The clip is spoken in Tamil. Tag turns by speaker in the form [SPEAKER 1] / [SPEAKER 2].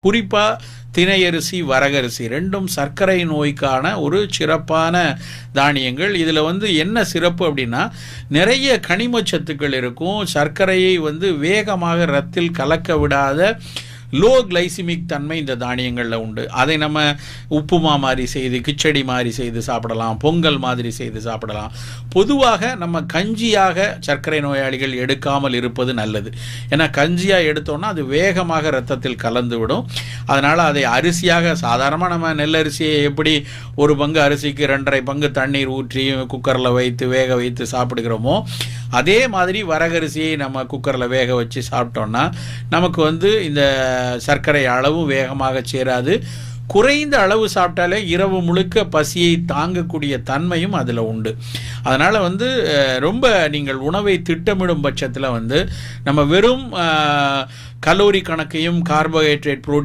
[SPEAKER 1] குறிப்பாக தினையரிசி வரகரிசி ரெண்டும் சர்க்கரை நோய்க்கான ஒரு சிறப்பான தானியங்கள். இதில் வந்து என்ன சிறப்பு அப்படின்னா நிறைய கனிம சத்துக்கள் இருக்கும். சர்க்கரையை வந்து வேகமாக ரத்தில் கலக்க விடாத லோ கிளைசிமிக் தன்மை இந்த தானியங்களில் உண்டு. அதை நம்ம உப்புமா மாதிரி செய்து கிச்சடி மாதிரி செய்து சாப்பிடலாம் பொங்கல் மாதிரி செய்து சாப்பிடலாம். பொதுவாக நம்ம கஞ்சியாக சர்க்கரை நோயாளிகள் எடுக்காமல் இருப்பது நல்லது. ஏன்னா கஞ்சியாக எடுத்தோன்னா அது வேகமாக ரத்தத்தில் கலந்து விடும் அதனால் அதை அரிசியாக சாதாரணமாக நம்ம நெல்லரிசியை எப்படி ஒரு பங்கு அரிசிக்கு ரெண்டரை பங்கு தண்ணீர் ஊற்றி குக்கரில் வைத்து வேக வைத்து சாப்பிடுகிறோமோ அதே மாதிரி வரகரிசியை நம்ம குக்கரில் வேக வச்சு சாப்பிட்டோம்னா நமக்கு வந்து இந்த சர்க்கரை அளவும் வேகமாக சேராது. குறைந்த அளவு சாப்பிட்டாலே இரவு முழுக்க பசியை தாங்கக்கூடிய தன்மையும் அதில் உண்டு. அதனால் வந்து ரொம்ப நீங்கள் உணவை திட்டமிடும் பட்சத்தில் வந்து நம்ம வெறும் கலோரி கணக்கையும் கார்போஹைட்ரேட் ப்ரோட்டீன்